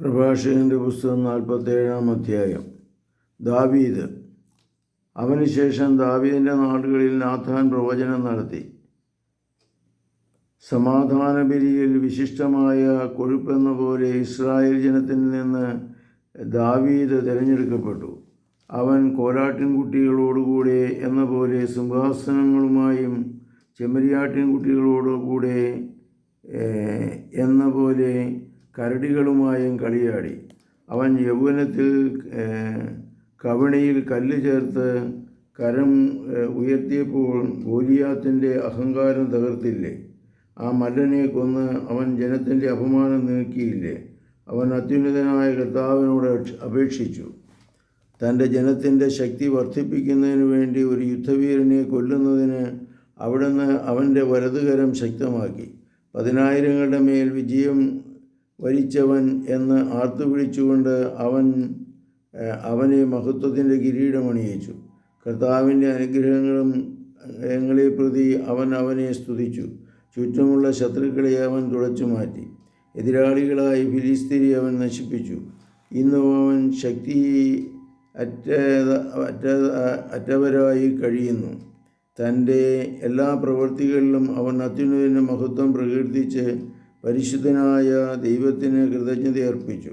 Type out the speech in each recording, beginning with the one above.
പ്രഭാഷകന്റെ പുസ്തകം നാൽപ്പത്തേഴാം അധ്യായം. ദാവീദ്. അവനുശേഷം ദാവീദിന്റെ നാടുകളിൽ നാഥാൻ പ്രവചനം നടത്തി. സമാധാന ബലിയിൽ വിശിഷ്ടമായ കൊഴുപ്പെന്ന പോലെ ഇസ്രായേൽ ജനത്തിൽ നിന്ന് ദാവീദ് തിരഞ്ഞെടുക്കപ്പെട്ടു. അവൻ കോലാട്ടിൻകുട്ടികളോടുകൂടെ എന്ന പോലെ സിംഹാസനങ്ങളുമായും ചെമ്മരിയാട്ടിൻകുട്ടികളോടുകൂടെ ഏഹ്, എന്ന പോലെ കരടികളുമായും കളിയാടി. അവൻ യൗവനത്തിൽ കവണിയിൽ കല്ല് ചേർത്ത് കരം ഉയർത്തിയപ്പോൾ ഗോലിയാത്തിന്റെ അഹങ്കാരം തകർത്തില്ലേ? ആ മല്ലനെ കൊന്ന് അവൻ ജനത്തിന്റെ അപമാനം നീക്കിയില്ലേ? അവൻ അത്യുന്നതനായ കർത്താവിനോട് അപേക്ഷിച്ചു. തന്റെ ജനത്തിന്റെ ശക്തി വർദ്ധിപ്പിക്കുന്നതിന് വേണ്ടി ഒരു യുദ്ധവീരനെ കൊല്ലുന്നതിന് അവിടുന്ന് അവന്റെ വലതുകരം ശക്തമാക്കി. പതിനായിരങ്ങളുടെ മേൽ വിജയം വരിച്ചവൻ എന്ന് ആർത്തുവിളിച്ചുകൊണ്ട് അവൻ അവനെ മഹത്വത്തിന്റെ കിരീടമണിയിച്ചു കർത്താവിന്റെ അനുഗ്രഹങ്ങളും ങ്ങളെ പ്രതി അവൻ അവനെ സ്തുതിച്ചു. ചുറ്റുമുള്ള ശത്രുക്കളെ അവൻ തുടച്ചു മാറ്റി. എതിരാളികളായി ഫിലിസ്തീനെ അവൻ നശിപ്പിച്ചു. ഇന്നും അവൻ ശക്തി അറ്റ അറ്റവരായി കഴിയുന്നു. തന്റെ എല്ലാ പ്രവൃത്തികളിലും അവൻ അത്യുന്നതിന്റെ മഹത്വം പ്രകീർത്തിച്ച് പരിശുദ്ധനായ ദൈവത്തിന് കൃതജ്ഞത അർപ്പിച്ചു.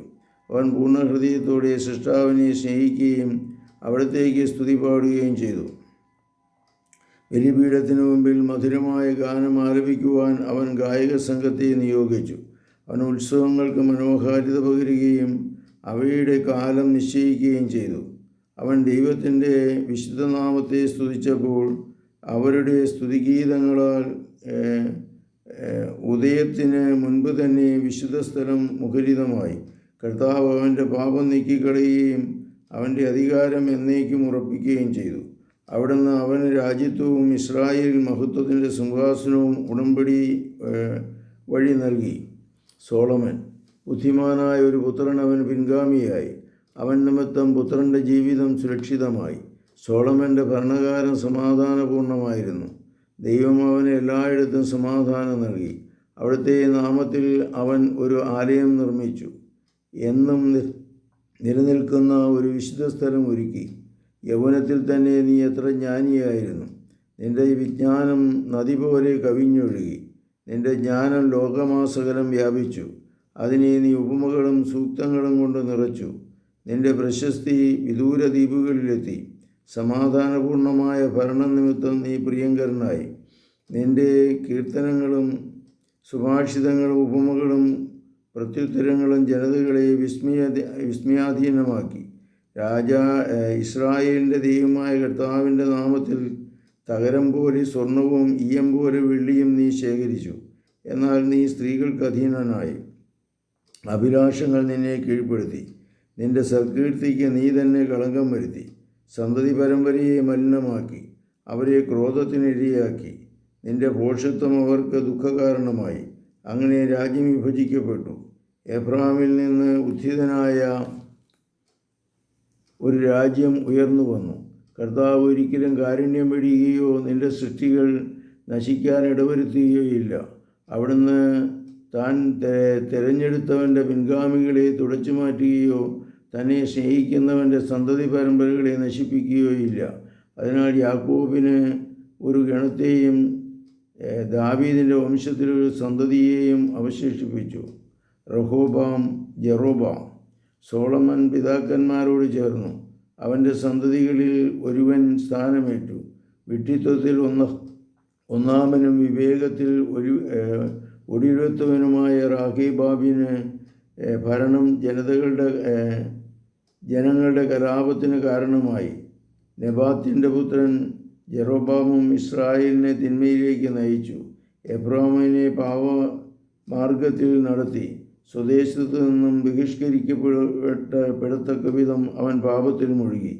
അവൻ പൂർണ ഹൃദയത്തോടെ സൃഷ്ടാവിനെ സ്നേഹിക്കുകയും അവിടത്തേക്ക് സ്തുതി പാടുകയും ചെയ്തു. ബലിപീഠത്തിനു മുമ്പിൽ മധുരമായ ഗാനം ആലപിക്കുവാൻ അവൻ ഗായക സംഘത്തെ നിയോഗിച്ചു. അവൻ ഉത്സവങ്ങൾക്ക് മനോഹാരിത പകരുകയും അവയുടെ കാലം നിശ്ചയിക്കുകയും ചെയ്തു. അവൻ ദൈവത്തിന്റെ വിശുദ്ധനാമത്തെ സ്തുതിച്ചപ്പോൾ അവരുടെ സ്തുതിഗീതങ്ങളാൽ ഉദയത്തിന് മുൻപ് തന്നെ വിശുദ്ധ സ്ഥലം മുഖരിതമായി. കർത്താവ് അവന്റെ പാപം നീക്കിക്കളയുകയും അവന്റെ അധികാരം എന്നേക്കും ഉറപ്പിക്കുകയും ചെയ്തു. അവിടുന്ന് അവന് രാജ്യത്വവും ഇസ്രായേൽ മഹത്വത്തിന്റെ സിംഹാസനവും ഉടമ്പടി വഴി നൽകി. സോളമൻ ബുദ്ധിമാനായ ഒരു പുത്രൻ അവൻ പിൻഗാമിയായി. അവൻ നിമിത്തം പുത്രന്റെ ജീവിതം സുരക്ഷിതമായി. സോളമന്റെ ഭരണകാലം സമാധാനപൂർണമായിരുന്നു. ദൈവം അവന് എല്ലായിടത്തും സമാധാനം നൽകി. അവിടുത്തെ നാമത്തിൽ അവൻ ഒരു ആലയം നിർമ്മിച്ചു. എന്നും നിലനിൽക്കുന്ന ഒരു വിശുദ്ധ സ്ഥലം ഒരുക്കി. യൗവനത്തിൽ തന്നെ നീ എത്ര ജ്ഞാനിയായിരുന്നു. നിന്റെ വിജ്ഞാനം നദി പോലെ കവിഞ്ഞൊഴുകി. നിന്റെ ജ്ഞാനം ലോകമാസകലം വ്യാപിച്ചു. അതിനെ നീ ഉപമകളും സൂക്തങ്ങളും കൊണ്ട് നിറച്ചു. നിന്റെ പ്രശസ്തി വിദൂര ദ്വീപുകളിലെത്തി സമാധാനപൂർണമായ ഭരണം നിമിത്തം നീ പ്രിയങ്കരനായി. നിന്റെ കീർത്തനങ്ങളും സുഭാഷിതങ്ങളും ഉപമകളും പ്രത്യുത്തരങ്ങളും ജനതകളെ വിസ്മയ വിസ്മയാധീനമാക്കി. രാജാ ഇസ്രായേലിന്റെ ദൈവമായ കർത്താവിന്റെ നാമത്തിൽ തകരം പോലെ സ്വർണവും ഈയം പോലെ വെള്ളിയും നീ ശേഖരിച്ചു. എന്നാൽ നീ സ്ത്രീകൾക്ക് അധീനനായി. അഭിലാഷങ്ങൾ നിന്നെ കീഴ്പ്പെടുത്തി. നിന്റെ സൽകീർത്തിക്ക് നീ തന്നെ കളങ്കം വരുത്തി. സന്തതി പരമ്പരയെ മലിനമാക്കി അവരെ ക്രോധത്തിനിരയാക്കി. നിന്റെ ഭോഷത്വം അവർക്ക് ദുഃഖകാരണമായി. അങ്ങനെ രാജ്യം വിഭജിക്കപ്പെട്ടു. എബ്രഹാമിൽ നിന്ന് ഉദ്ധിതനായ ഒരു രാജ്യം ഉയർന്നു വന്നു. കർത്താവ് ഒരിക്കലും കാരുണ്യം വെടിയുകയോ നിന്റെ സൃഷ്ടികൾ നശിക്കാൻ ഇടവരുത്തുകയോ ഇല്ല. അവിടുന്ന് താൻ തെരഞ്ഞെടുത്തവന്റെ പിൻഗാമികളെ തുടച്ചു മാറ്റുകയോ തന്നെ സ്നേഹിക്കുന്നവന്റെ സന്തതി പരമ്പരകളെ നശിപ്പിക്കുകയോ ഇല്ല അതിനാൽ യാക്കോബിന് ഒരു ഗണത്തെയും ദാവീദിന്റെ വംശത്തിലൊരു സന്തതിയെയും അവശേഷിപ്പിച്ചു. റഹോബാം ജെറോബാം സോളമൻ പിതാക്കന്മാരോട് ചേർന്നു. അവന്റെ സന്തതികളിൽ ഒരുവൻ സ്ഥാനമേറ്റു. വിട്ടിത്വത്തിൽ ഒന്ന ഒന്നാമനും വിവേകത്തിൽ ഒരു ഒടിയിരുത്തവനുമായ റാഖി ബാബിന് ഭരണം ജനതകളുടെ ജനങ്ങളുടെ കലാപത്തിന് കാരണമായി നെബാത്തിന്റെ പുത്രൻ ജെറോബാമും ഇസ്രായേലിനെ തിന്മയിലേക്ക് നയിച്ചു. എബ്രാമിനെ പാവ മാർഗത്തിൽ നടത്തി. സ്വദേശത്തു നിന്നും ബഹിഷ്കരിക്കപ്പെട്ട പെടത്തക്ക വിധം അവൻ പാപത്തിൽ മുഴുകി.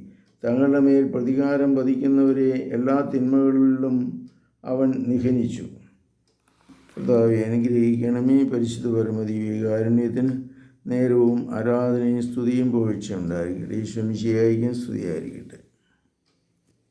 തങ്ങളുടെ മേൽ പ്രതികാരം പതിക്കുന്നവരെ എല്ലാ തിന്മകളിലും അവൻ നിഹനിച്ചു. കർത്താവെ അനുഗ്രഹിക്കണമേ. പരിശുദ്ധ പരമതി കാരുണ്യത്തിന് നേരവും ആരാധനയും സ്തുതിയും പുകഴ്ച ഉണ്ടായിരിക്കട്ടെ ഈശ്വമിശിയായിരിക്കും സ്തുതിയായിരിക്കട്ടെ.